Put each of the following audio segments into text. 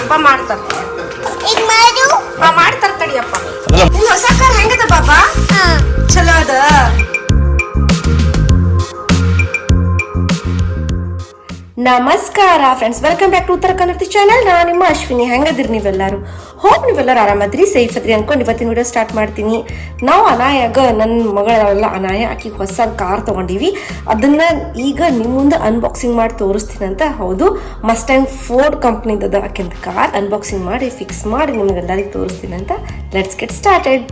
ಅಪ್ಪ ಮಾಡ್ತಾರ. ಈಗ ಮಾಡು? ಮಾಡ್ತಾರ ತಡಿಯಪ್ಪ ಹೊಸ ಕಾರ್ ಹೆಂಗದ ಬಾಬಾ? ಚಲೋ ಅದ? ನಮಸ್ಕಾರ friends welcome back to Uttara Kannada channel ನಾನು ನಿಮ್ಮ ಅಶ್ವಿನಿ. ಹೆಂಗದಿರಿ ನೀವೆಲ್ಲರೂ? ಹೋಪ್ ನೀವೆಲ್ಲರೂ ಆರಾಮದ್ರಿ ಸೇಫ್ ಅದ್ರಿ ಅನ್ಕೊಂಡು ಇವತ್ತಿನ ವಿಡಿಯೋ ಸ್ಟಾರ್ಟ್ ಮಾಡ್ತೀನಿ. ನಾವು ಅನಾಯಾಗ ನನ್ನ ಮಗಳೆಲ್ಲ ಅನಾಯ, ಆಕಿ ಹೊಸ ಕಾರ್ ತಗೊಂಡಿವಿ. ಅದನ್ನ ಈಗ ನಿಮ್ಮ ಮುಂದೆ ಅನ್ಬಾಕ್ಸಿಂಗ್ ಮಾಡಿ ತೋರಿಸ್ತೀನಿ ಅಂತ. ಹೌದು ಟೈಮ್ ಫೋರ್ಡ್ ಕಂಪ್ನಿದ ಆಕಿಂದ ಕಾರ್ ಅನ್ಬಾಕ್ಸಿಂಗ್ ಮಾಡಿ ಫಿಕ್ಸ್ ಮಾಡಿ ನಿಮಗೆಲ್ಲರಿಗೂ ತೋರಿಸ್ತೀನಿ ಅಂತ. ಲೆಟ್ಸ್ ಗೆಟ್ ಸ್ಟಾರ್ಟೆಡ್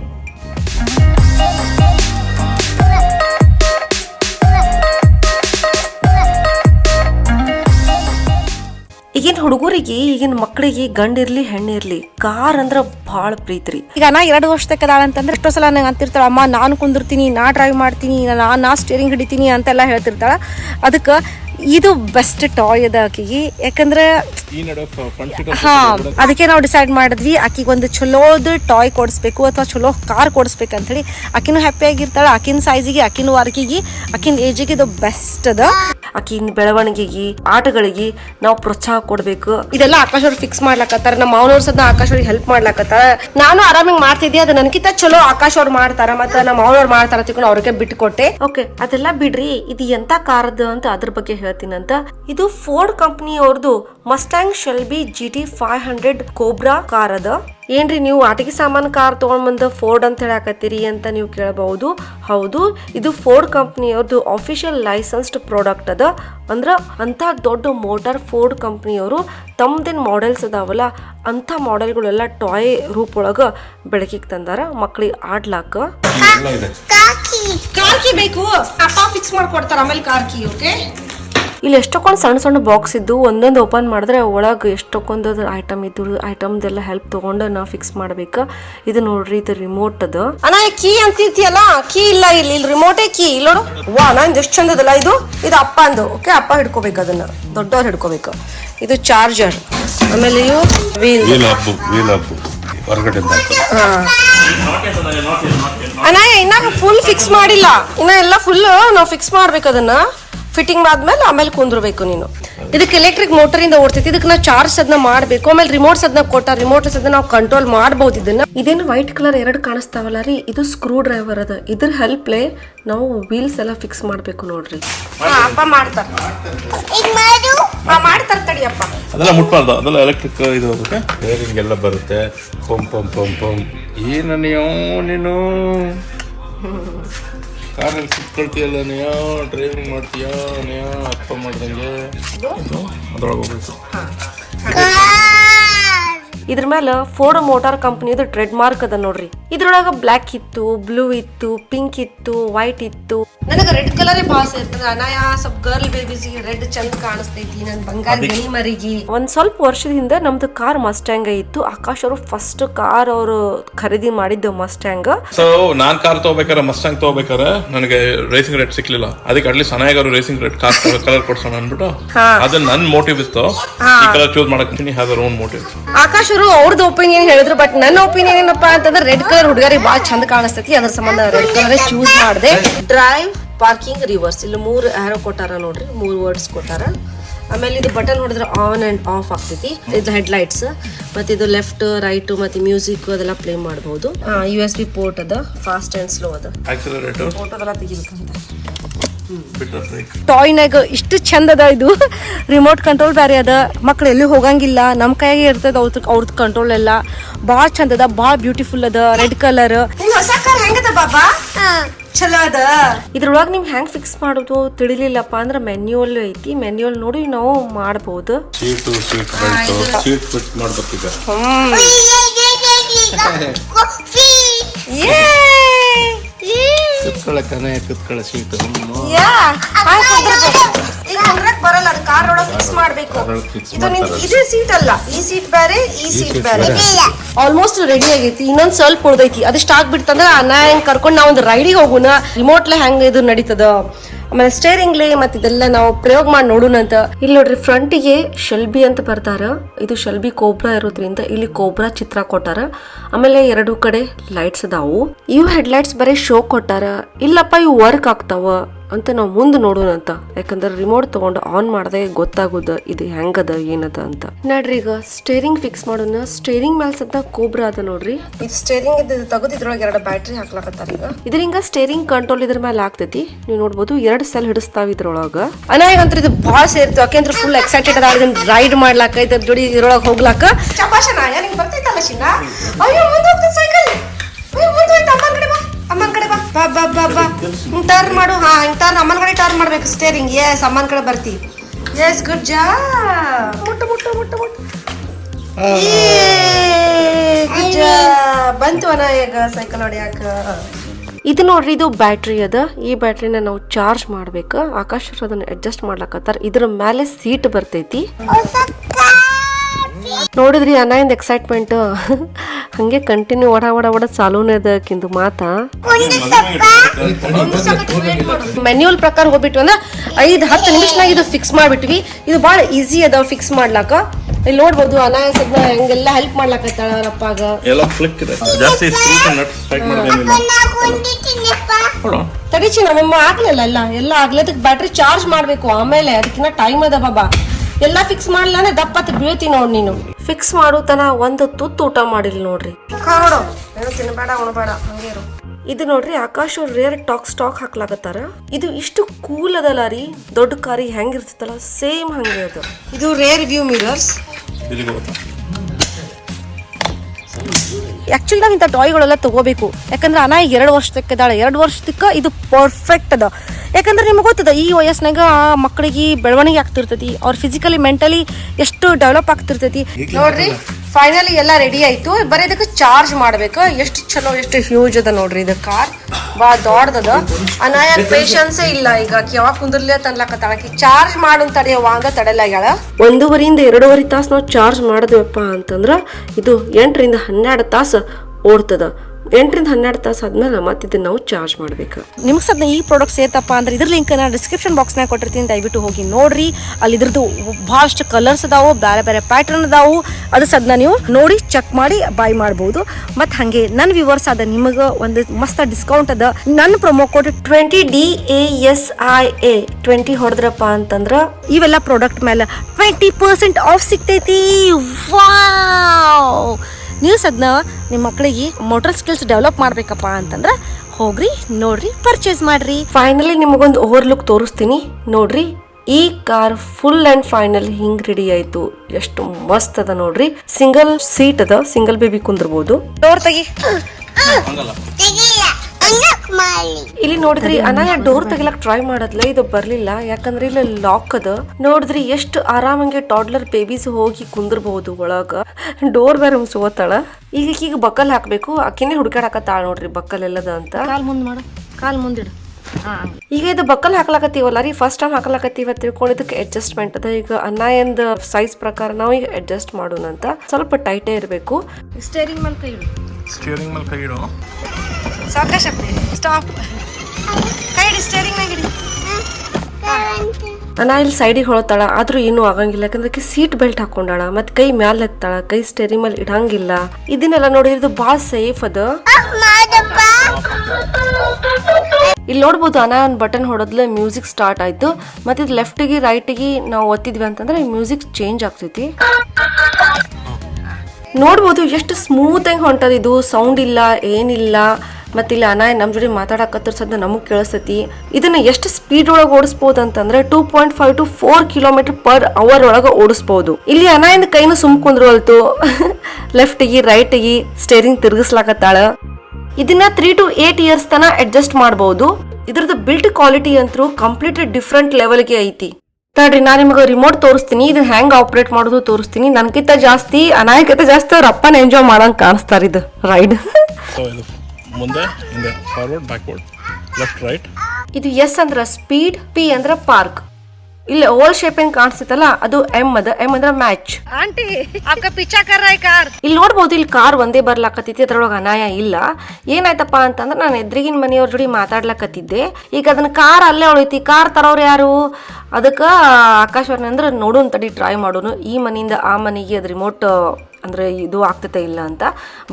ಹುಡುಗರಿಗೆ ಈಗಿನ ಮಕ್ಕಳಿಗೆ ಗಂಡಿರ್ಲಿ ಹೆಣ್ಣಿರ್ಲಿ ಕಾರ್ ಅಂದ್ರ ಭಾಳ ಪ್ರೀತಿ ರೀ. ಈಗ ನಾ ಎರಡು ವರ್ಷದಕ್ಕದಾಳ ಅಂತಂದ್ರೆ ಎಷ್ಟೋ ಸಲ ನಂಗೆ ಅಂತಿರ್ತಾಳ ಅಮ್ಮ ನಾನು ಕುಂದಿರ್ತೀನಿ ನಾ ಡ್ರೈವ್ ಮಾಡ್ತೀನಿ ನಾ ನಾ ಸ್ಟೇರಿಂಗ್ ಹಿಡಿತೀನಿ ಅಂತೆಲ್ಲ ಹೇಳ್ತಿರ್ತಾಳ. ಅದಕ್ಕೆ ಇದು ಬೆಸ್ಟ್ ಟಾಯ್ ಅದ ಆಕಿಗೆ. ಯಾಕಂದ್ರೆ ಹಾ ಅದಕ್ಕೆ ನಾವು ಡಿಸೈಡ್ ಮಾಡಿದ್ವಿ ಆಕಿಗೆ ಒಂದು ಚಲೋದು ಟಾಯ್ ಕೊಡಿಸ್ಬೇಕು ಅಥವಾ ಚಲೋ ಕಾರ್ ಕೊಡಿಸ್ಬೇಕು ಅಂತೇಳಿ ಆಕಿನೂ ಹ್ಯಾಪಿ ಆಗಿರ್ತಾಳೆ ಆಕಿನ ಸೈಜಿಗೆ ಆಕಿನ ವರ್ಕಿಗೆ ಆಕಿನ ಏಜಿಗೆ ಇದು ಬೆಸ್ಟ್ ಅದ. ಆಕಿನ ಬೆಳವಣಿಗೆಗೆ, ಆಟಗಳಿಗೆ ನಾವು ಪ್ರೋತ್ಸಾಹ ಕೊಡ್ಬೇಕು. ಇದೆಲ್ಲ ಆಕಾಶ್ ಅವ್ರು ಫಿಕ್ಸ್ ಮಾಡ್ಲಾಕತ್ತಾರ ನಮ್ಮ ಮಾವನವ್ರ ಸದ ಆಕಾಶ್ ಅವ್ರಿಗೆ ಹೆಲ್ಪ್ ಮಾಡ್ಲಾಕತ್ತಾರ. ನಾನು ಆರಾಮಾಗಿ ಮಾಡ್ತಿದ್ದೆ, ಅದು ನನ್ಕಿಂತ ಚಲೋ ಆಕಾಶ ಅವ್ರು ಮಾಡ್ತಾರ ಮತ್ತೆ ನಮ್ಮ ಮಾವನವ್ರು ಮಾಡ್ತಾರ ತಿಳ್ಕೊಂಡು ಅವ್ರಿಗೆ ಬಿಟ್ಟು ಕೊಟ್ಟೆ ಓಕೆ ಅದೆಲ್ಲ ಬಿಡ್ರಿ, ಇದು ಎಂತ ಕಾರದ್ದು ಅಂತ ಅದ್ರ ಬಗ್ಗೆ ಹೇಳ್ತೀನಂತ. ಇದು ಫೋರ್ಡ್ ಕಂಪ್ನಿ ಅವ್ರದ್ದು Mustang Shelby G T five hundred Cobra car ಅದ ಏನ್ರಿ ನೀವು ಆಟಿಕೆ ಸಾಮಾನು ಕಾರ್ ತೊಗೊಂಡ್ಬಂದು ಫೋರ್ಡ್ ಅಂತ ಹೇಳಾಕತ್ತೀರಿ ಅಂತ ನೀವು ಕೇಳಬಹುದು. ಹೌದು, ಇದು ಫೋರ್ಡ್ ಕಂಪ್ನಿಯವ್ರದ್ದು ಅಫಿಷಿಯಲ್ ಲೈಸೆನ್ಸ್ಡ್ ಪ್ರಾಡಕ್ಟ್ ಅದ. ಅಂದ್ರೆ ಅಂತ ದೊಡ್ಡ ಮೋಟಾರ್ ಫೋರ್ಡ್ ಕಂಪ್ನಿಯವರು ತಮ್ದೇನ್ ಮಾಡೆಲ್ಸ್ ಅದಾವಲ್ಲ, ಅಂಥ ಮಾಡೆಲ್ಗಳೆಲ್ಲ ಟಾಯ್ ರೂಪೊಳಗೆ ಬೆಳಕಿಗೆ ತಂದಾರ, ಮಕ್ಳಿಗೆ ಆಡ್ಲಾಕ. ಕಾರ್ಕಿ ಬೇಕು. ಅಪ್ಪ ಫಿಕ್ಸ್ ಮಾಡ್ಕೊಡ್ತಾರ ಆಮೇಲೆ ಕಾರ್ ಕಿ ಓಕೆ ಇಲ್ಲಿ ಎಷ್ಟೊಕ್ಕೊಂದು ಸಣ್ಣ ಸಣ್ಣ ಬಾಕ್ಸ್ ಇದ್ದು ಒಂದೊಂದು ಓಪನ್ ಮಾಡಿದ್ರೆ ಒಳಗೆ ಎಷ್ಟೊಕ್ಕೊಂದು ಐಟಮ್ ಇದ್ದು ಐಟಮ್ದೆಲ್ಲ ಹೆಲ್ಪ್ ತಗೊಂಡು ನಾವು ಫಿಕ್ಸ್ ಮಾಡ್ಬೇಕು. ಇದು ನೋಡ್ರಿ ಇದು ರಿಮೋಟ್ ಅದು. ಅಣ್ಣ ಕೀ ಅಂತಿದ್ಯಲ್ಲ ಕೀ ಇಲ್ಲ ಇಲ್ಲಿ. ಇಲ್ಲಿ ರಿಮೋಟೇ ಕೀ ಇಲ್ಲ ನೋಡು. ವಾ ನಾನು ಎಷ್ಟು ಚಂದದಲ್ಲ ಇದು? ಇದು ಅಪ್ಪ ಅಂದು. ಓಕೆ ಅಪ್ಪ ಹಿಡ್ಕೋಬೇಕು ಅದನ್ನ. ದೊಡ್ಡವ್ರು ಹಿಡ್ಕೋಬೇಕು. ಇದು ಚಾರ್ಜರ್ ಆಮೇಲೆ ಇವು ವೀಲ್ ಹೊರಗಡೆಯಿಂದ ಅಣ್ಣ ಇನ್ನ ಫುಲ್ ಫಿಕ್ಸ್ ಮಾಡಿಲ್ಲ. ಇನ್ನ ಎಲ್ಲ ಫುಲ್ ನಾವು ಫಿಕ್ಸ್ ಮಾಡ್ಬೇಕು ಅದನ್ನ. ಫಿಟ್ಟಿಂಗ್ ಆದ್ಮೇಲೆ ಆಮೇಲೆ ಕುಂದ್ರಬೇಕು ನೀನು. ಇದಕ್ಕೆ ಎಲೆಕ್ಟ್ರಿಕ್ ಮೋಟರ್ ಇಂದ ಓಡ್ತೈತಿ. ಇದಕ್ಕೆ ನಾವು ಚಾರ್ಜ್ ಅದನ್ನ ಮಾಡಬೇಕು. ಆಮೇಲೆ ರಿಮೋಟ್ಸ್ ಅದನ್ನ ಕೊಟ್ಟ ರಿಮೋಟ್ಸ್ ಅದನ್ನ ನಾವು ಕಂಟ್ರೋಲ್ ಮಾಡಬಹುದು ಇದನ್ನ. ಇದೇನು ವೈಟ್ ಕಲರ್ ಎರಡು ಕಾಣಿಸ್ತಾವಲ್ಲ ರೀ? ಇದು ಸ್ಕ್ರೂ ಡ್ರೈವರ್ ಅದ. ಇದ್ರ ಹೆಲ್ಪ್ಲೆ ನಾವು ವೀಲ್ಸ್ ಎಲ್ಲ ಫಿಕ್ಸ್ ಮಾಡ್ಬೇಕು ನೋಡ್ರಿ. ಅಪ್ಪ ಮಾಡ್ತಾರ. ಈಗ ಮಾಡು. ಮಾಡ್ತಾರ ತಡಿಯಪ್ಪ ಅದೆಲ್ಲ ಮುಟ್ಬಾರ್ದು. ಅದೆಲ್ಲ ಎಲೆಕ್ಟ್ರಿಕ್ ಇದು ಬೇರಿಂಗ್ ಎಲ್ಲ ಬರುತ್ತೆ. ಪಂ ಪಂ ಪಂ ಪಂ. ಏನು ನೀವು ನೀನು? ಕಾರಲ್ಲಿ ಕುತ್ಕೊಳ್ತೀಯಲ್ಲ ನೀವು ಡ್ರೈವಿಂಗ್ ಮಾಡ್ತೀಯಾ ನೀವು ಅಪ್ಪ ಮಾಡ್ದಂಗೆ? ಅದ್ರೊಳಗೆ ಹೋಗ್ಬೇಕು ಇದ್ರ ಮೇಲೆ ಫೋರ್ಡ್ ಮೋಟಾರ್ ಕಂಪನಿದು ಟ್ರೆಡ್ ಮಾರ್ಕ್ ಅದ ನೋಡ್ರಿ. ಇದ್ರೊಳಗ ಬ್ಲ್ಯಾಕ್ ಇತ್ತು ಬ್ಲೂ ಇತ್ತು ಪಿಂಕ್ ಇತ್ತು ವೈಟ್ ಇತ್ತು. ನನಗೆ ರೆಡ್ ಕಲರ್ ಬಾಸ್ ಇರ್ತದೆ ಅನಾಯಾ ಸ್ವಲ್ಪ ಗರ್ಲ್ ಬೇಬೀಸಿಗೆ ರೆಡ್ ಚಂದ ಕಾಣಿಸ್ತೈತಿ ನನ್ ಬಂಗಾರ ಗಣಿ ಮರಿಗಿ ಒಂದ್ ಸ್ವಲ್ಪ ವರ್ಷದ ಹಿಂದೆ ನಮ್ದು ಕಾರ್ ಮಸ್ಟ್ಯಾಂಗ್ ಇತ್ತು. ಆಕಾಶ್ ಅವರು ಫಸ್ಟ್ ಕಾರ್ ಅವರು ಖರೀದಿ ಮಾಡಿದ್ದು ಮಸ್ಟ್ಯಾಂಗ್ ಸೊ ನಾನ್ ಕಾರ್ ತಗೋಬೇಕಾರೆ ಮಸ್ಟ್ಯಾಂಗ್ ತಗೋಬೇಕಾರ ನನಗೆ ರೇಸಿಂಗ್ ರೇಟ್ ಸಿಕ್ಲಿಲ್ಲ. ಅದಕ್ಕೆ ಅಟ್ಲೀಸ್ಟ್ ಅವರು ರೇಸಿಂಗ್ ರೇಟ್ ಕಾರ್ ಕಲರ್ ಕೊಡ್ಸೋಣ ಅಂದ್ಬಿಟ್ಟು ಅದು ನನ್ ಮೋಟಿವ್ ಇತ್ತು. ಈ ಕಲರ್ ಚೂಸ್ ಮಾಡಕ್ have our own motive Akash ಅವರು ಅವ್ರದ್ದು ಒಪಿನಿಯನ್ ಹೇಳಿದ್ರು ಬಟ್ ನನ್ನ ಒಪಿನಿಯನ್ ಏನಪ್ಪಾ ಅಂತಂದ್ರೆ ರೆಡ್ ಕಲರ್ ಹುಡುಗರಿಗೆ ಬಾಳ ಚಂದ ಕಾಣಿಸ್ತೈತಿ. ಅದ್ರ ಸಂಬಂಧ ರೆಡ್ ಕಲರ್ ಚೂಸ್ ಮಾಡಿದೆ. Drive parking reverse. ಇಲ್ಲಿ ಮೂರು ಆರೋ ಕೊಟ್ಟಾರ ನೋಡ್ರಿ ಮೂರು ವರ್ಡ್ಸ್ ಕೊಟ್ಟಾರ. ಆಮೇಲೆ ಇದು ಬಟನ್ ಹೊಡೆದ್ರೆ ಆನ್ ಅಂಡ್ ಆಫ್ ಆಗ್ತೈತಿ. ಇದು ಹೆಡ್ಲೈಟ್ಸ್ ಲೈಟ್ಸ್ ಮತ್ತೆ ಇದು ಲೆಫ್ಟ್ ರೈಟ್ ಮತ್ತು ಮ್ಯೂಸಿಕ್ ಅದೆಲ್ಲ ಪ್ಲೇ ಮಾಡಬಹುದು ಯು ಎಸ್ ಬಿ ಪೋರ್ಟ್ ಅದ ಫಾಸ್ಟ್ ಆ್ಯಂಡ್ ಸ್ಲೋ ಅದ. ಫೋಟೋದೆಲ್ಲ ತೆಗಿಬೇಕಂತ. ಟಾಯ್ನಾಗ ಇಷ್ಟು ಚಂದ ಅದ ಇದು. ರಿಮೋಟ್ ಕಂಟ್ರೋಲ್ ಬೇರೆ ಅದ. ಮಕ್ಳು ಎಲ್ಲಿ ಹೋಗಂಗಿಲ್ಲ. ನಮ್ಮ ಕೈಯಾಗೆ ಇರ್ತದ ಅವ್ರ ಅವ್ರದ್ದು ಕಂಟ್ರೋಲ್ ಎಲ್ಲ. ಭಾಳ ಚಂದ ಅದ ಭಾಳ ಬ್ಯೂಟಿಫುಲ್ ಅದ. ರೆಡ್ ಕಲರ್ ಹೊಸ ಕಾರ್ ಹೆಂಗದ ಬಾಬಾ? ಚಲೋ ಅದ ಇದ್ರೊಳಗೆ ನಿಮ್ಗೆ ಹೆಂಗ್ ಫಿಕ್ಸ್ ಮಾಡೋದು ತಿಳಿಲಿಲ್ಲಪ್ಪ ಅಂದ್ರೆ ಮೆನ್ಯೂಲ್ ಐತಿ ಮೆನ್ಯೂಲ್ ನೋಡಿ ನಾವು ಮಾಡ್ಬೋದು seat seat belt seat fit ಮಾಡ್ಬೇಕೀಗ ಕಾಫಿ ಕುತ್ಕೊಳ್ಳ ಸೀಟು ಈಗ ಕುಂದ್ರಕ್ ಬರಲ್ಲ ಅದು ಕಾರ್ ಒಳಗೆ ಫಿಕ್ಸ್ ಮಾಡಬೇಕು. ಇದು. ಇದು ಸೀಟ್ ಅಲ್ಲ. ಈ ಸೀಟ್ ಬೇರೆ ಈ ಸೀಟ್ ಬೇರೆ. ಆಲ್ಮೋಸ್ಟ್ ರೆಡಿ ಆಗೈತಿ. ಇನ್ನೊಂದ್ ಸ್ವಲ್ಪ ಉಳ್ದೈತಿ. ಅದಿಷ್ಟ ಆಗ್ಬಿಡ್ತಂದ್ರ ಅನ್ನ ಹೆಂಗ್ ಕರ್ಕೊಂಡು ನಾವ್ ಒಂದು ರೈಡಿಗೆ ಹೋಗೋಣ ರಿಮೋಟ್ಲೆ ಹೆಂಗ್ ಇದು ನಡೀತದ. ಆಮೇಲೆ ಸ್ಟೇರಿಂಗ್ಲಿ ಮತ್ತೆ ಇದೆಲ್ಲ ನಾವು ಪ್ರಯೋಗ ಮಾಡಿ ನೋಡೋಣ ಅಂತ. ಇಲ್ಲಿ ನೋಡ್ರಿ ಫ್ರಂಟಿಗೆ ಶೆಲ್ಬಿ ಅಂತ ಬರ್ತಾರ. ಇದು ಶೆಲ್ಬಿ ಕೋಬ್ರಾ ಇರೋದ್ರಿಂದ ಇಲ್ಲಿ ಕೋಬ್ರಾ ಚಿತ್ರ ಕೊಟ್ಟಾರ. ಆಮೇಲೆ ಎರಡು ಕಡೆ ಲೈಟ್ಸ್ ಅದಾವು. ಇವು ಹೆಡ್ಲೈಟ್ಸ್ ಬರೀ ಶೋ ಕೊಟ್ಟಾರ. ಇಲ್ಲಪ್ಪ ಇವು ವರ್ಕ್ ಆಗ್ತಾವ. ಅಂತ ನಾವು ಮುಂದೆ ನೋಡೋಣ ಅಂತ. ಯಾಕಂದ್ರೆ ರಿಮೋಟ್ ತಗೊಂಡು ಆನ್ ಮಾಡದೆ ಗೊತ್ತಾಗೋದು ಇದು ಹೆಂಗದ ಏನದ ಅಂತ. ನೋಡ್ರಿ ಈಗ ಸ್ಟೇರಿಂಗ್ ಫಿಕ್ಸ್ ಮಾಡೋಣ. ಸ್ಟೇರಿಂಗ್ ಮೇಲೆ ಸದ್ದ ಕೋಬ್ರಾ ಅದ ನೋಡ್ರಿ. ಇದು ಸ್ಟೇರಿಂಗ್ ಇದು ತೆಗೆದು ಇದ್ರೊಳಗೆ ಎರಡು ಬ್ಯಾಟ್ರಿ ಹಾಕ್ಲಾಕತ್ತಾರ ಈಗ. ಇದರಿಂದ ಸ್ಟೇರಿಂಗ್ ಕಂಟ್ರೋಲ್ ಇದ್ರ ಮೇಲೆ ಆಗ್ತೈತಿ. ನೀವು ನೋಡ್ಬೋದು ಎರಡು ಸೆಲ್ ಹಿಡಿಸ್ತಾವ ಇದ್ರೊಳಗ. ಅನಾಯಗಂತ್ರ ಇದು ಭಾಳ ಸೇರ್ತು. ಯಾಕೆಂದ್ರೆ ಫುಲ್ ಎಕ್ಸೈಟೆಡ್ ಅದ ರೈಡ್ ಮಾಡ್ಲಾಕ ಇದ್ರ ಜೋಡಿ ಇದ್ರೊಳಗೆ ಹೋಗ್ಲಾಕ. ಚಪಾಶನ ಬರ್ತೈತಲ್ಲ ಶಿನ ಅಯ್ಯೋ ಹಿಂಗ್ ಟರ್ನ್ ಮಾಡು. ಹಾ ಹಿಂಗ್ ಟರ್ನ್ ಅಮ್ಮನ ಕಡೆ ಟರ್ನ್ ಮಾಡ್ಬೇಕು ಸ್ಟೇರಿಂಗ್ ಎಸ್ ಅಮ್ಮನ ಕಡೆ ಬರ್ತಿ. ಎಸ್ ಗುಡ್ ಜಾ ಮುಟ್ಟು ಮುಟ್ಟು ಮುಟ್ಟು ಮುಟ್ಟು. ಗುಡ್ ಜಾ ಬಂತು ಸೈಕಲ್ ಹೊಡ್ಯಾಕ. ಇದು ನೋಡ್ರಿ ಇದು ಬ್ಯಾಟ್ರಿ ಅದ. ಈ ಬ್ಯಾಟ್ರಿನ ನಾವು ಚಾರ್ಜ್ ಮಾಡ್ಬೇಕು. ಆಕಾಶ್ ಅದನ್ನ ಅಡ್ಜಸ್ಟ್ ಮಾಡ್ಲಾಕತ್ತಾರ. ಇದ್ರ ಮೇಲೆ ಸೀಟ್ ಬರ್ತೈತಿ. ನೋಡಿದ್ರಿ ಅನಾಯಿಂದ ಎಕ್ಸೈಟ್ಮೆಂಟ್ ಹಂಗೆ ಕಂಟಿನ್ಯೂ ಓಡಾ ಓಡಾ ಓಡಾ ಚಾಲೂನೇ ಅದಕ್ಕಿಂದು ಕಿಂದು ಮಾತಾ ಮೆನ್ಯೂಲ್ ಪ್ರಕಾರ ಹೋಗ್ಬಿಟ್ವಿ ಅಂದ್ರೆ ಐದ್ ಹತ್ತು ನಿಮಿಷನಾಗ ಇದು ಫಿಕ್ಸ್ ಮಾಡ್ಬಿಟ್ವಿ. ಇದು ಭಾಳ ಈಸಿ ಅದಾವ ಫಿಕ್ಸ್ ಮಾಡ್ಲಾಕ. ಇಲ್ಲಿ ನೋಡ್ಬೋದು ಅನಾಯ ಸದ್ನ ಹೆಂಗೆಲ್ಲ ಹೆಲ್ಪ್ ಮಾಡ್ಲಾಕತ್ತಾಳ ಅಪ್ಪಾಗ ಎಲ್ಲ ಫ್ಲಿಕ್ ಇದೆ. ಜಾಸ್ತಿ ಸ್ಕ್ರೂಸ್ ನಟ್ ಸ್ಟ್ರೈಕ್ ಮಾಡೋದೇನಿಲ್ಲ. ನೋಡು ತಡಿಚಿ ನಮ್ಮ ಆಗ್ಲಿಲ್ಲ ಎಲ್ಲ. ಎಲ್ಲ ಆಗ್ಲದಕ್ಕೆ ಬ್ಯಾಟ್ರಿ ಚಾರ್ಜ್ ಮಾಡಬೇಕು. ಆಮೇಲೆ ಅದಕ್ಕಿನ್ನ ಟೈಮ್ ಅದ ಬಾಬಾ. ಎಲ್ಲ ಫಿಕ್ಸ್ ಮಾಡ್ಲಾನೆ ಅಂದ್ರೆ ದಪ್ಪತ್ ಬೀಳ್ತಿ ನೋಡ್ ನೀನು. ಫಿಕ್ಸ್ ಮಾಡೋ ತನ ಒಂದು ತುತ್ತು ಊಟ ಮಾಡಿಲ್ಲ ನೋಡ್ರಿ. ನೋಡು. ಏನು ತಿನ್ಬೇಡ ಉಣಬೇಡ ಹಂಗೆ ಇರು. ಇದು ನೋಡ್ರಿ ಆಕಾಶ್ ಅವ್ರು ರೇರ್ ಟಾಕ್ ಸ್ಟಾಕ್ ಹಾಕ್ಲಾಕತ್ತಾರ. ಇದು ಇಷ್ಟು ಕೂಲ್ ಅದಲ್ಲ ರೀ. ದೊಡ್ಡ ಕಾರಿ ಹೆಂಗಿರ್ತೈತಲ್ಲ ಸೇಮ್ ಹಂಗೆ ಅದು. ಇದು ರೇರ್ ವ್ಯೂ ಮಿರರ್ಸ್ ಆಕ್ಚುಲ್ ನಾವ್ ಆಕ್ಚುಲಿ ನಾವು ಇಂಥ ಟಾಯ್ಗಳೆಲ್ಲ ತಗೋಬೇಕು. ಯಾಕಂದ್ರೆ ಅನ ಎರಡು ವರ್ಷಕ್ಕೆ ಇದ್ದಾಳೆ. ಎರಡು ವರ್ಷಕ್ಕೆ ಇದು ಪರ್ಫೆಕ್ಟ್ ಅದ. ಯಾಕಂದ್ರೆ ನಿಮ್ಗೆ ಗೊತ್ತದ ಈ ವಯಸ್ಸಿನಾಗ ಆ ಮಕ್ಕಳಿಗೆ ಬೆಳವಣಿಗೆ ಆಗ್ತಿರ್ತೈತಿ ಅವ್ರ ಫಿಸಿಕಲಿ ಮೆಂಟಲಿ ಎಷ್ಟು ಡೆವಲಪ್ ಆಗ್ತಿರ್ತೈತಿ. ನೋಡ್ರಿ ಫೈನಲಿ ಎಲ್ಲ ರೆಡಿ ಆಯ್ತು. ಬರೀ ಇದಕ್ಕೆ ಚಾರ್ಜ್ ಮಾಡ್ಬೇಕು. ಎಷ್ಟು ಚಲೋ ಎಷ್ಟು ಹ್ಯೂಜ್ ಅದ ನೋಡ್ರಿ ಇದು ಕಾರ್ ಬಾ ದೊಡ್ಡದ ಅನಾಯ ಪೇಷನ್ಸ್ ಇಲ್ಲ ಈಗ. ಯಾವ ಯಾವಾಗ ಕುಂದಿರ್ಲಿ ಚಾರ್ಜ್ ಮಾಡೋ ಚಾರ್ಜ್ ಮಾಡು ತಡೆಯವ್ವ ಅಂತ ತಡೆಲಾಗ್ಯಾಳ ಒಂದೂವರೆಯಿಂದ ಎರಡೂವರೆ ತಾಸು ನಾವು ಚಾರ್ಜ್ ಮಾಡಿದ್ವಪ್ಪ ಅಂತಂದ್ರೆ ಇದು ಎಂಟರಿಂದ ಹನ್ನೆರಡು ತಾಸು ಓಡ್ತದ. ಎಂಟರಿಂದ ಹನ್ನೆರಡು ತಾಸು ಆದ್ಮೇಲೆ ಮತ್ತೆ ಇದನ್ನ ನಾವು ಚಾರ್ಜ್ ಮಾಡ್ಬೇಕು. ನಿಮ್ಗೆ ಸದ್ನ ಈ ಪ್ರಾಡಕ್ಟ್ಸ್ ಏತಪ್ಪ ಅಂದ್ರೆ ಇದ್ರ ಲಿಂಕ್ ನಾನು ಡಿಸ್ಕ್ರಿಪ್ಷನ್ ಬಾಕ್ಸ್ನಾಗ ಕೊಟ್ಟಿರ್ತೀನಿ, ದಯವಿಟ್ಟು ಹೋಗಿ ನೋಡ್ರಿ. ಅಲ್ಲಿ ಇದ್ರದ್ದು ಭಾಳಷ್ಟು ಕಲರ್ಸ್ ಅದಾವು ಬೇರೆ ಬೇರೆ ಪ್ಯಾಟರ್ನ್ ಅದಾವು. ಅದು ಸದ್ನ ನೀವು ನೋಡಿ ಚೆಕ್ ಮಾಡಿ ಬೈ ಮಾಡ್ಬೋದು. ಮತ್ತು ಹಾಗೆ ನನ್ನ ವ್ಯೂವರ್ಸ್ ಅದ ನಿಮಗೆ ಒಂದು ಮಸ್ತ್ ಡಿಸ್ಕೌಂಟ್ ಅದ. ನನ್ನ promo code twenty D A S I A twenty ಹೊಡೆದ್ರಪ್ಪ ಅಂತಂದ್ರ ಇವೆಲ್ಲ ಪ್ರಾಡಕ್ಟ್ ಮೇಲೆ ಟ್ವೆಂಟಿ ಪರ್ಸೆಂಟ್ ಆಫ್ ಸಿಗ್ತೈತಿ. ವಾವ್ ನೀವು ಸದ್ನ ನಿಮ್ಮ ಮಕ್ಕಳಿಗೆ ಮೋಟರ್ ಸ್ಕಿಲ್ಸ್ ಡೆವಲಪ್ ಮಾಡ್ಬೇಕಪ್ಪ ಅಂತಂದ್ರೆ ಹೋಗ್ರಿ ನೋಡ್ರಿ ಪರ್ಚೇಸ್ ಮಾಡ್ರಿ. ಫೈನಲಿ ನಿಮಗೊಂದು ಓವರ್ ಲುಕ್ ತೋರಿಸ್ತೀನಿ. ನೋಡ್ರಿ ಈ ಕಾರ್ ಫುಲ್ ಅಂಡ್ ಫೈನಲ್ ಹಿಂಗ್ ರೆಡಿ ಆಯ್ತು. ಎಷ್ಟು ಮಸ್ತ್ ಅದ ನೋಡ್ರಿ. ಸಿಂಗಲ್ ಸೀಟ್ ಅದ ಸಿಂಗಲ್ ಬೇಬಿ ಕುಂದಿರ್ಬೋದು. ಡೋರ್ ತೆಗಿ. ಇಲ್ಲಿ ನೋಡಿದ್ರಿ ಅನಾಯ ಡೋರ್ ತೆಗಿಲಕ್ ಟ್ರೈ ಮಾಡದ್ಲ ಇದು ಬರ್ಲಿಲ್ಲ. ಯಾಕಂದ್ರೆ ಇಲ್ಲಿ ಲಾಕ್ ಅದ. ನೋಡಿದ್ರಿ ಎಷ್ಟು ಆರಾಮಂಗೆ ಟಾಡ್ಲರ್ ಬೇಬೀಸ್ ಹೋಗಿ ಕುಂದಿರ್ಬಹುದು ಒಳಗ. ಡೋರ್ ಬೇರೆ ಸೋತಾಳ ಈಗ ಈಗ ಬಕ್ಕಲ್ ಹಾಕ್ಬೇಕು. ಅಕ್ಕಿನೇ ಹುಡ್ಕಾಡಕತ್ತಾಳ ನೋಡ್ರಿ ಬಕ್ಕಲ್ ಎಲ್ಲದ ಅಂತ. ಕಾಲ್ ಮುಂದ್ ಮಾಡು. ಕಾಲ್ ಮುಂದಿಡು ಈಗ ಇದು ಬಕ್ಕಲ್ ಹಾಕ್ಲಾಕತ್ತೀವಲ್ಲ ರೀ? ಫಸ್ಟ್ ಟೈಮ್ ಹಾಕ್ಲಾಕತ್ತೀವ ತಿಳ್ಕೊಂಡಿದ್ದಕ್ಕೆ ಅಡ್ಜಸ್ಟ್ಮೆಂಟ್ ಅದ. ಈಗ ಅನ್ನಾಯಂದ ಸೈಜ್ ಪ್ರಕಾರ ನಾವು ಈಗ ಅಡ್ಜಸ್ಟ್ ಮಾಡೋಣ ಅಂತ ಸ್ವಲ್ಪ ಟೈಟೇ ಇರಬೇಕು. ಸ್ಟೇರಿಂಗ್ ಮೇಲೆ ಕೈ ಇಡು. ಸ್ಟಿಯರಿಂಗ್ ಮೇಲೆ ಕೈ ಇಡು. ಸಾವಕಾಶ ಸ್ಟಾಪ್ ಕೈ ಇಡಿ ಸ್ಟಿಯರಿಂಗ್ ಮೇಲೆ ಇಡಿ. ಇಲ್ಲಿ ಸೈಡಿಗೆ ಹೊಳತಾಳ ಆದ್ರೂ ಏನೂ ಆಗಂಗಿಲ್ಲ. ಯಾಕಂದ್ರೆ ಸೀಟ್ ಬೆಲ್ಟ್ ಹಾಕೊಂಡಾಳ. ಮತ್ತೆ ಕೈ ಮ್ಯಾಲ ಎತ್ತಾಳ. ಕೈ ಸ್ಟೇರಿಂಗ್ ಮೇಲೆ ಇಡಂಗಿಲ್ಲ. ಇದನ್ನೆಲ್ಲ ನೋಡಿದ್ರೆ ಭಾಳ ಸೇಫ್ ಅದ. ಇಲ್ಲಿ ನೋಡ್ಬೋದು ಅನಾ ಒಂದು ಬಟನ್ ಹೊಡೋದ್ಲೆ ಮ್ಯೂಸಿಕ್ ಸ್ಟಾರ್ಟ್ ಆಯ್ತು. ಮತ್ತೆ ಇದು ಲೆಫ್ಟಿಗೆ ರೈಟಿಗೆ ನಾವು ಒತ್ತಿದ್ವಿ ಅಂತಂದ್ರೆ ಮ್ಯೂಸಿಕ್ ಚೇಂಜ್ ಆಗ್ತೈತಿ. ನೋಡ್ಬೋದು, ಎಷ್ಟು ಸ್ಮೂತ್ ಆಗಿ ಹೊಂಟದ ಇದು. ಸೌಂಡ್ ಇಲ್ಲ, ಏನಿಲ್ಲ. ಮತ್ತೆ ಇಲ್ಲಿ ಅನಾಯ ನಮ್ಮ ಜೊತೆ ಮಾತಾಡಕತ್ರ ಸದ್ದ ನಮಗೆ ಕೇಳಿಸ್ತೈತಿ. ಇದನ್ನ ಎಷ್ಟು ಸ್ಪೀಡ್ ಒಳಗೆ ಓಡಿಸ್ಬೋದು ಅಂತಂದ್ರೆ two point five to four kilometre per hour ಒಳಗೆ ಓಡಿಸ್ಬೋದು. ಇಲ್ಲಿ ಅನಾಯನ ಕೈನ ಸುಮ್ ಕುಂದ್ರವಲ್ತು. ಲೆಫ್ಟಿಗೆ ರೈಟಿಗೆ ಸ್ಟೇರಿಂಗ್ ತಿರುಗಿಸ್ಲಾಕತ್ತಾಳ. ಇದನ್ನ ತ್ರೀ ಟು ಏಟ್ ಇಯರ್ಸ್ ತನ ಅಡ್ಜಸ್ಟ್ ಮಾಡಬಹುದು ಇದ್ರದ್ದು ಬಿಲ್ಟ್ ಕ್ವಾಲಿಟಿ ಅಂತೂ ಕಂಪ್ಲೀಟ್ ಡಿಫ್ರೆಂಟ್ ಲೆವೆಲ್ಗೆ ಐತಿ. ತಡ್ರಿ ನಾನು ನಿಮಗೆ ರಿಮೋಟ್ ತೋರಿಸ್ತೀನಿ ಇದು ಹೆಂಗ್ ಆಪರೇಟ್ ಮಾಡೋದು ತೋರಿಸ್ತೀನಿ. ನನಗಿಂತ ಜಾಸ್ತಿ ಅನಾಯಕತೆ ಜಾಸ್ತಿ ಅವ್ರ ಅಪ್ಪನ ಎಂಜಾಯ್ ಮಾಡಂಗ್ ಕಾಣಿಸ್ತಾರ ಇದು ರೈಡ್ ಸೊ ಇದು ಮುಂದೆ ಹಿಂದೆ ಫಾರ್ವರ್ಡ್ ಬ್ಯಾಕ್ವರ್ಡ್ ಲೆಫ್ಟ್ ರೈಟ್ ಇದು ಎಸ್ ಅಂದ್ರೆ ಸ್ಪೀಡ್ ಪಿ ಅಂದ್ರ ಪಾರ್ಕ್ ಇಲ್ಲಿ ಓಲ್ ಶೇಪ್ ಹೆಂಗ್ ಕಾಣಿಸ್ತೈತಲ್ಲ ಅದು ಎಂ ಅದ. ಎಂ ಅಂದ್ರ ಮ್ಯಾಚ್ ಆಂಟಿ ಅಕ್ಕ ಪಿಚ್ಚಾ ಕರ್. ಇಲ್ಲಿ ನೋಡ್ಬೋದು ಇಲ್ಲಿ ಕಾರ್ ಒಂದೇ ಬರ್ಲಾಕತ್ತೈತಿ ಅದ್ರೊಳಗೆ ಅನಾಯ ಇಲ್ಲ. ಏನಾಯ್ತಪ್ಪ ಅಂತಂದ್ರೆ ನಾನು ಎದ್ರಿಗಿನ ಮನೆಯವ್ರ ಜೋಡಿ ಮಾತಾಡ್ಲಕತ್ತಿದ್ದೆ. ಈಗ ಅದನ್ನ ಕಾರ್ ಅಲ್ಲೇ ಉಳಿತಿ ಕಾರ್ ತರೋರು ಯಾರು? ಅದಕ್ಕೆ ಆಕಾಶವಾಣಿ ಅಂದ್ರೆ ನೋಡೋನ್ ತಡಿ ಟ್ರೈ ಮಾಡೋನು. ಈ ಮನೆಯಿಂದ ಆ ಮನೆಗೆ ಅದು ರಿಮೋಟ್ ಅಂದ್ರೆ ಇದು ಆಗ್ತತೆ ಇಲ್ಲ ಅಂತ.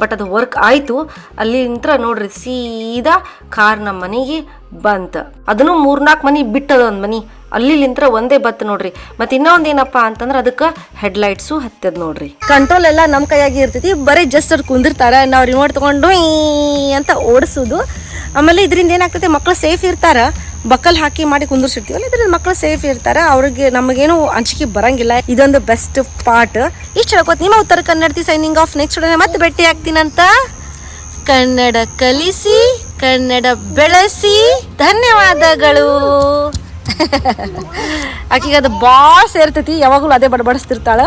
ಬಟ್ ಅದು ವರ್ಕ್ ಆಯಿತು. ಅಲ್ಲಿಂತ್ರ ನೋಡ್ರಿ ಸೀದಾ ಕಾರ್ ನಮ್ಮ ಮನೆಗೆ ಬಂತ. ಅದನ್ನು ಮೂರ್ನಾಲ್ಕು ಮನೆ ಬಿಟ್ಟದ ಒಂದು ಮನೆ. ಅಲ್ಲಿ ನಿಂತ್ರ ಒಂದೇ ಬತ್ ನೋಡ್ರಿ. ಮತ್ತೆ ಇನ್ನೊಂದ್ ಏನಪ್ಪ ಅಂತಂದ್ರೆ ಅದಕ್ಕೆ ಹೆಡ್ಲೈಟ್ಸು ಹತ್ತದ ನೋಡ್ರಿ. ಕಂಟ್ರೋಲ್ ಎಲ್ಲಾ ನಮ್ಮ ಕೈಯಾಗಿ ಇರ್ತೈತಿ. ಬರೀ ಜಸ್ಟ್ ಅವ್ರು ಕುಂದಿರ್ತಾರ. ನಾವು ರಿಮೋಟ್ ತಗೊಂಡು ಅಂತ ಓಡಿಸೋದು. ಆಮೇಲೆ ಇದರಿಂದ ಏನಾಗ್ತೈತಿ ಮಕ್ಕಳು ಸೇಫ್ ಇರ್ತಾರ. ಬಕ್ಕಲ್ ಹಾಕಿ ಮಾಡಿ ಕುಂದಿರ್ಸಿರ್ತೀವಲ್ಲ ಇದರಿಂದ ಮಕ್ಕಳು ಸೇಫ್ ಇರ್ತಾರ. ಅವ್ರಿಗೆ ನಮಗೇನು ಅಂಜಿಕೆ ಬರಂಗಿಲ್ಲ. ಇದೊಂದು ಬೆಸ್ಟ್ ಪಾರ್ಟ್ ಇಷ್ಟು ಹೇಳ್ಕೊತ, ನಿಮ್ಮ ಉತ್ತರ ಕನ್ನಡತಿ ಸೈನಿಂಗ್ ಆಫ್ ನೆಕ್ಸ್ಟ್ ಮತ್ತೆ ಭೇಟಿ ಆಗ್ತೀನಂತ? ಕನ್ನಡ ಕಲಿಸಿ, ಕನ್ನಡ ಬೆಳೆಸಿ. ಧನ್ಯವಾದಗಳು. ಆಕಿಗೆ ಅದು ಭಾಳ ಸೇರ್ತೈತಿ ಯಾವಾಗಲೂ ಅದೇ ಬಡಬಡಿಸ್ತಿರ್ತಾಳ.